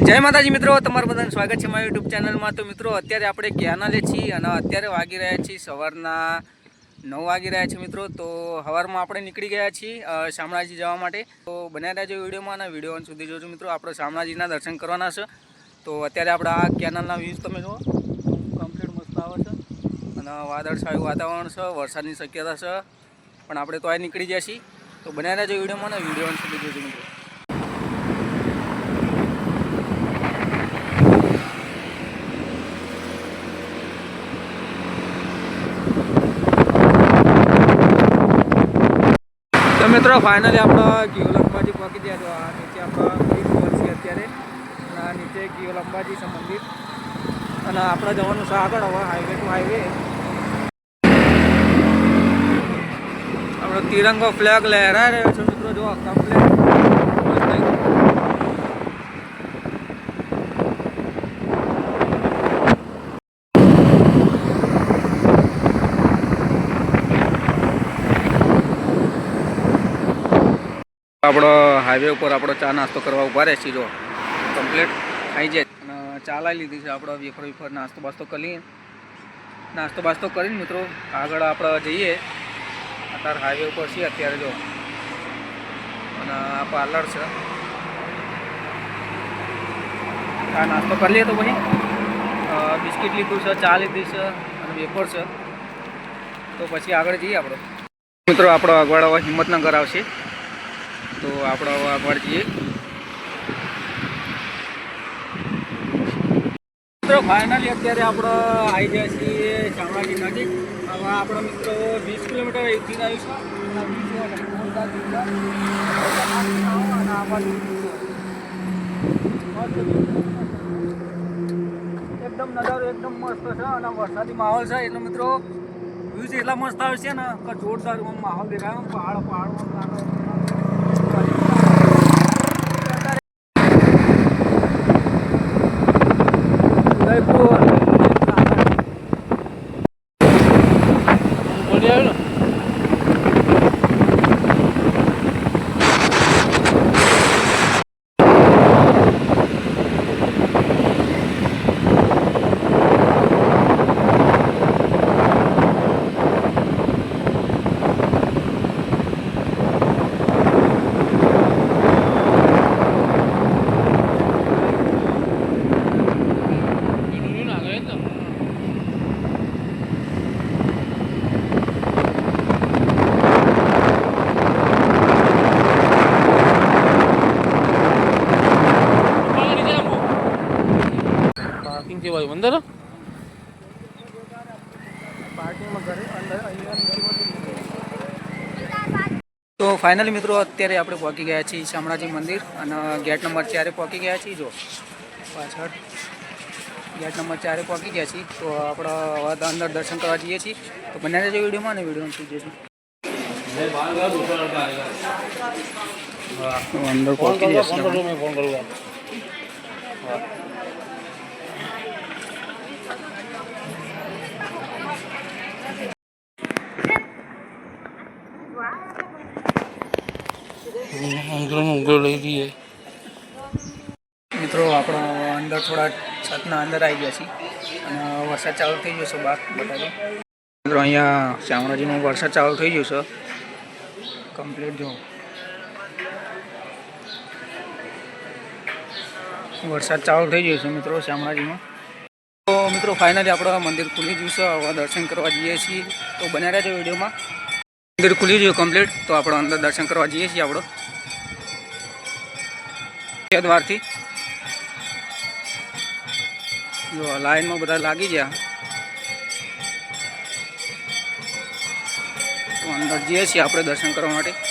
જય માતાજી મિત્રો, તમારું બધાનું સ્વાગત છે મારા યુટ્યુબ ચેનલમાં. તો મિત્રો, અત્યારે આપણે કેનાલે છીએ અને અત્યારે વાગી રહ્યા છીએ સવારના નવ વાગી રહ્યા છે મિત્રો. તો સવારમાં આપણે નીકળી ગયા છીએ શામળાજી જવા માટે. તો બન્યા રહેજો વિડીયોમાં અને વીડિયો સુધી જોજો મિત્રો. આપણે શામળાજીના દર્શન કરવાના છે. તો અત્યારે આપણે આ કેનાલના વ્યૂઝ તમે જુઓ. કમ્પ્લીટ મસ્ત આવે છે. અને વાદળછાયું વાતાવરણ છે, વરસાદની શક્યતા છે. પણ આપણે તો આ નીકળી ગયા છીએ. તો બનાવી રહેજો વિડીયોમાં અને વીડિયો સુધી જોજો મિત્રો તો મિત્રો ફાઇનલી આપણે ગીઓલંબાજી પહોંચી ગયા. છો આ નીચે આપણા બ્રિજ પર છે અત્યારે? અને આ નીચે ગીઓલંબાજી છે મંદિર અને આપણે જવાનું છે આગળ, હવે હાઈવે ટુ હાઈવે આપણો તિરંગો ફ્લેગ લહેરાઈ રહ્યો છે મિત્રો. જો કમ્પ્લેટ આપણો હાઈવે ઉપર આપણો ચા નાસ્તો કરવા ઊભા રહે છે જો. કમ્પ્લીટ ખાઈ જાય. અને ચા લાવી લીધી છે આપણો વેફર વેફર નાસ્તો બાસ્તો કરી નાસ્તો બાસ્તો કરીને મિત્રો, આગળ આપણે જઈએ. અત્યારે હાઈવે ઉપર છીએ અત્યારે, જો. અને આ પાર્લર છે. આ નાસ્તો કરી લઈએ તો પછી. બિસ્કિટ લીધું છે, ચા લીધી છે, અને વેફર છે. તો પછી આગળ જઈએ આપણે મિત્રો આપણો અગવાડ હિંમતનગર આવશે. તો આપણો આભાર જઈએ. મિત્રો ફાઇનલી અત્યારે આપણે આવી ગયા છીએ શામળાજી નજીક. હવે આપણા મિત્રો વીસ કિલોમીટર એકથી આવીશું. એકદમ નજારો એકદમ મસ્ત છે અને વરસાદી માહોલ છે. એટલે મિત્રો વ્યૂઝ એટલા મસ્ત આવે છે ને, કે જોરદાર માહોલ દેખાય. પહાડ પહાડ પાર્કિંગ છે ભાઈ અંદર? તો ફાઇનલી મિત્રો અત્યારે આપણે પહોંચી ગયા છીએ શામળાજી મંદિર અને ગેટ નંબર ચારે પહોંચી ગયા છીએ જો. પાછળ ગેટ નંબર ચારે પહોંચી ગયા છીએ તો આપણે અંદર દર્શન કરવા જઈએ છીએ. તો બંને રહેજો વિડીયોમાં ને વીડિયો શું જઈશું અંદર પહોંચી જશે ફોન કરું અંકલનો ઊંઘો લઈ જઈએ મિત્રો, આપણો અંદર થોડા છતના અંદર આવી ગયા છીએ. અને વરસાદ ચાલુ થઈ ગયો છે બાર બતાવો મિત્રો, અહીંયા શામળાજીનો વરસાદ ચાલુ થઈ ગયો છે. કમ્પ્લીટ જો. વરસાદ ચાલુ થઈ ગયો છે, મિત્રો શામળાજીમાં તો, મિત્રો ફાઇનલી આપણે મંદિર ખુલી ગયું છે. હવે દર્શન કરવા જઈએ છીએ. તો બન્યા રહેજો વિડીયોમાં. મંદિર ખુલી ગયું કમ્પ્લીટ તો આપણે અંદર દર્શન કરવા જઈએ છીએ આપણો. મુખ્ય દ્વારથી જો લાઈનમાં બધા લાગી ગયા. તો અંદર જઈએ છીએ આપણે દર્શન કરવા માટે.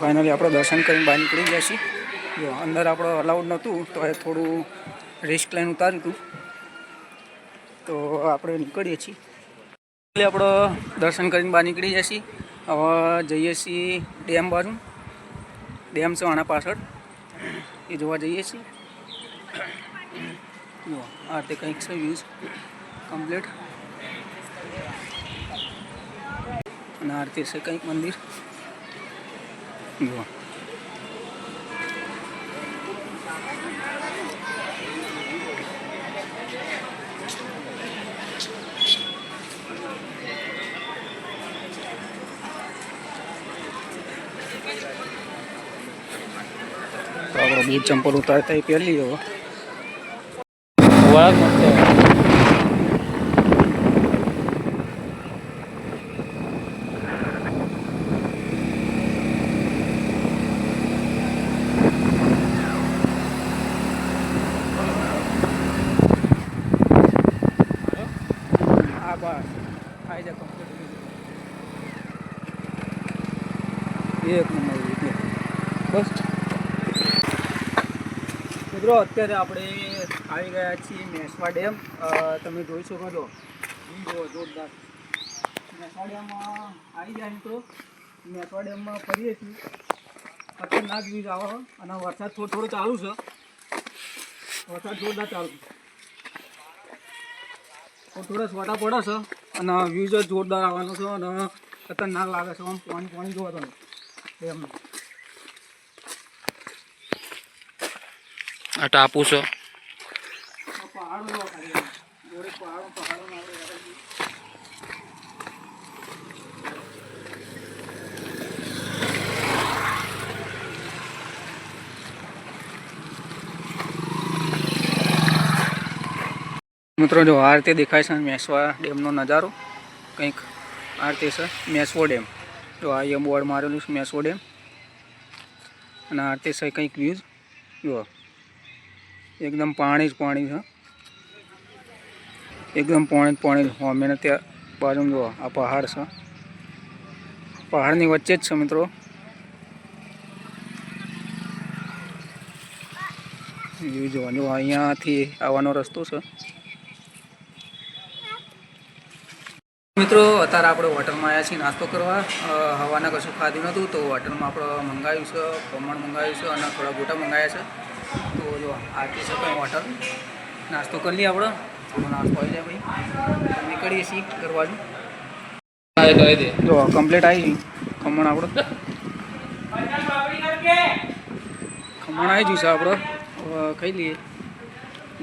ફાઇનલી આપણે દર્શન કરીને બહાર નીકળી ગયા છીએ. જો અંદર આપણે અલાઉડ નહોતું, તો એ થોડું રિસ્ક લઈને ઉતાર્યું હતું. તો આપણે નીકળીએ છીએ. એટલે આપણે દર્શન કરીને બહાર નીકળી ગયા છીએ. હવે જઈએ છીએ ડેમ બાજુ. ડેમ છે આના પાછળ. એ જોવા જઈએ છીએ. જો, આ તે કંઈક છે વ્યૂઝ કમ્પ્લીટ અને આ રીતે છે કંઈક મંદિર. જુઓ તો આપણો બૂટ ચંપલ ઉતારતા એ પહેરી હવે વાળા જ મસ્ત છે. આ બસ આવી જાય complete. એક નંબર બસ મિત્રો, અત્યારે આપણે આવી ગયા છીએ મેસવા ડેમ. તમે જોઈ શકો છો. જોરદાર. મેસવા ડેમમાં આવી ગયા મિત્રો. મેસવા ડેમમાં ફરીએ છીએ. ખતરનાક વ્યૂઝ આવો. અને વરસાદ થોડો થોડો ચાલુ છે. વરસાદ જોરદાર ચાલુ છે. થોડા સ્વાટા પડે છે. અને વ્યૂઝ જોરદાર આવવાનો છે. અને ખતરનાક લાગે છે. આમ પાણી પાણી જોવા તમે. ડેમ આ ટાપુ છે. મિત્રો જો આ રીતે દેખાય છે મેસવા ડેમનો નજારો કંઈક આ રીતે છે મેસવો ડેમ જો આ અહીંયા બોર્ડ મારેલું છે મેસવો ડેમ. અને આ રીતે છે કંઈક વ્યૂઝ જુઓ. એકદમ પાણી જ પાણી છે. એકદમ પાણી જ પાણી અમે ત્યાં બાજુ જુઓ, આ પહાડ છે. પહાડની વચ્ચે જ છે મિત્રો. જોવા જો અહીંયાથી આવવાનો રસ્તો છે. મિત્રો, અત્યારે આપણે હોટલમાં આવ્યા છીએ નાસ્તો કરવા. હવાના કશું ખાધું નહોતું, તો હોટલમાં આપણે મંગાવ્યું છે, ખમણ મંગાવ્યું છે અને થોડા ગોટા મંગાવ્યા છે. તો જો આરતી છે પણ હોટલ. નાસ્તો કરી લઈએ આપણે. થોડો નાસ્તો આવી જાય ભાઈ નીકળીએ છીએ કરવાનું જો કમ્પ્લીટ આવી ખમણ આપણો. ખમણ આવી ગયું છે આપણો. ખાઈ લઈએ.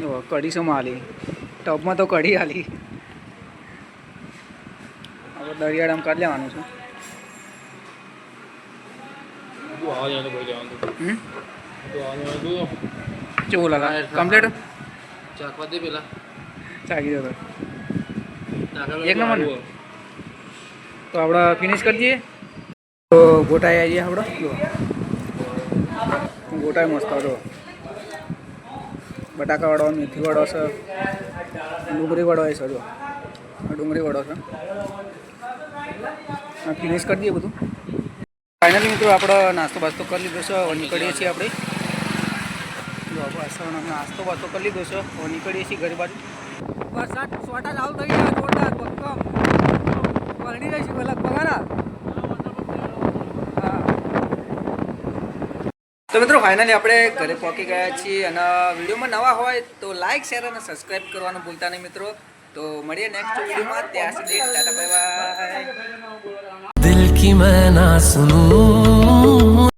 જો, કઢી છે માલી. ટબમાં તો કઢી આલી. દરિયાળામાં કાઢ લેવાનું છે. કેવું લાગે? કમ્પ્લીટ ચાખવા દે પેલા. ચાખી જતો એક નંબર તો આપણે ફિનિશ કરી દઈએ. તો ગોટાઈ આવી આપણે. ગોટાઈ મસ્ત હતો બટાકાવાળો મેથીવાળો છે ડુંગળીવાળો છે જો આ વડો છે. ફિનિશ કરી દઈએ બધું. ફાઇનલી મિત્રો આપણે નાસ્તો બાસ્તો કરી લીધો છે હવે નીકળીએ છીએ આપણે. નાસ્તો બાસ્તો કરી લીધો છે હવે નીકળીએ છીએ ઘરે બાજુ. વરસાદ સોટા ચાલુ થઈ ગયા જોરદાર ભક્કમ. વરણી રહી છે પેલા પગારા. તો મિત્રો ફાઇનલી આપણે ઘરે પહોંચી ગયા છીએ અને વિડીયોમાં નવા હોય તો લાઇક શેર અને સબસ્ક્રાઇબ કરવાનું ભૂલતા નહીં મિત્રો. તો મળીએ નેક્સ્ટ વિડીયોમાં ત્યાં સુધી ટાટા બાય બાય દિલ કી મેં ના સુનું